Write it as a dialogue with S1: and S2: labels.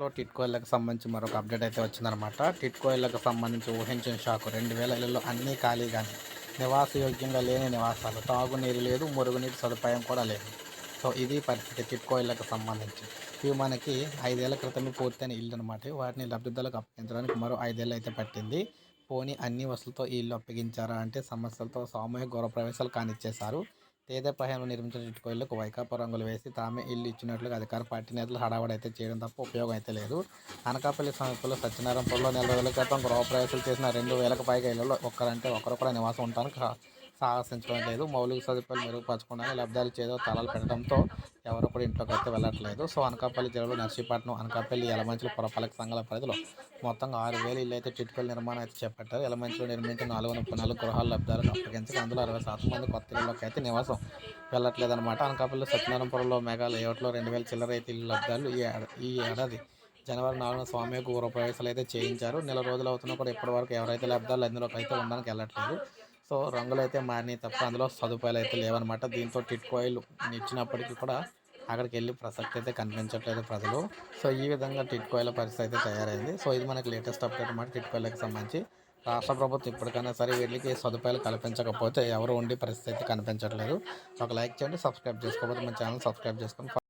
S1: లో టిట్కోయిలకు సంబంధించి మరొక అప్డేట్ అయితే వచ్చిందనమాట టిట్కోయిలకు సంబంధించి ఊహించిన షాకు. రెండు వేల ఇళ్ళలో అన్నీ ఖాళీగానే నివాసయోగ్యంగా లేని నివాసాలు. తాగునీరు లేదు మురుగునీటి సదుపాయం కూడా లేదు. సో ఇది పరిస్థితి టిట్కోయిలకు సంబంధించి. ఇవి మనకి ఐదేళ్ళ క్రితమే పూర్తయిన ఇల్లు అనమాట వాటిని లబ్ధిదారులకు అప్పగించడానికి మరో ఐదేళ్ళు అయితే పట్టింది. పోనీ అన్ని వసతులతో ఈ ఇల్లు అప్పగించారా అంటే సమస్యలతో సామూహిక గౌరవ ప్రవేశాలు కానిచ్చేశారు. తేదపహ్యంలో నిర్మించిన ఇటుకోయిలకు వైకాపా రంగులు వేసి తామే ఇల్లు ఇచ్చినట్లుగా అధికార పార్టీ నేతలు హడావడైతే అయితే చేయడం తప్ప ఉపయోగం అయితే లేదు. అనకాపల్లి సమీపంలో సత్యనారాయణపురంలో నెల రోజుల క్రితం గృహప్రవేశాలు చేసిన రెండు వేలకు పైగా ఇళ్ళలో ఒక్కరంటే ఒకరు కూడా నివాసం ఉండడానికి సాహసించడం లేదు. మౌలిక సదుపాయాలు మెరుగుపరచకుండా లబ్ధాలు చేదో తలాలు పెట్టడంతో ఎవరు కూడా ఇంట్లోకి అయితే వెళ్ళట్లేదు. సో అనకాపల్లి జిల్లాలో నర్సీపట్నం అనకాపల్లి ఎలమంచుల పురపాలక సంఘాల పరిధిలో మొత్తంగా ఆరు వేలు ఇల్లు అయితే చిట్టుకల నిర్మాణం అయితే చేపట్టారు. ఎలమంచులు నిర్మించిన నాలుగు ముప్పై నాలుగు గృహాల లబ్ధాలను అప్పగించి అందులో అరవై శాతం మంది కొత్త ఇళ్ళలోకి అయితే నివాసం వెళ్ళట్లేదన్నమాట. అనకాపల్లి సత్యనారాయణపురంలో మెగా లేఅవుట్లో రెండు వేల చిల్లర అయితే ఇల్లు లబ్ధాలు ఈ ఈ ఏడాది జనవరి నాలుగున స్వామి గృహ ప్రవేశాలు అయితే చేయించారు. నెల రోజులు అవుతున్నా కూడా ఇప్పటివరకు ఎవరైతే లబ్ధాలు అందులోకి అయితే ఉండడానికి వెళ్ళట్లేదు. సో రంగులు అయితే మారినాయి తప్ప అందులో సదుపాయాలు అయితే లేవన్నమాట. దీంతో టిట్కోయిల్ ఇచ్చినప్పటికీ కూడా అక్కడికి వెళ్ళి ప్రసక్తి అయితే కనిపించట్లేదు ప్రజలు. సో ఈ విధంగా టిట్కోయిల పరిస్థితి అయితే తయారైంది. సో ఇది మనకి లేటెస్ట్ అప్డేట్ అన్నమాట. టిట్కోయిలకు సంబంధించి రాష్ట్ర ప్రభుత్వం ఇప్పటికైనా సరే వీళ్ళకి సదుపాయాలు కల్పించకపోతే ఎవరు ఉండే పరిస్థితి అయితే కనిపించట్లేదు. ఒక లైక్ చేయండి సబ్స్క్రైబ్ చేసుకోకపోతే మన ఛానల్ సబ్స్క్రైబ్ చేసుకొని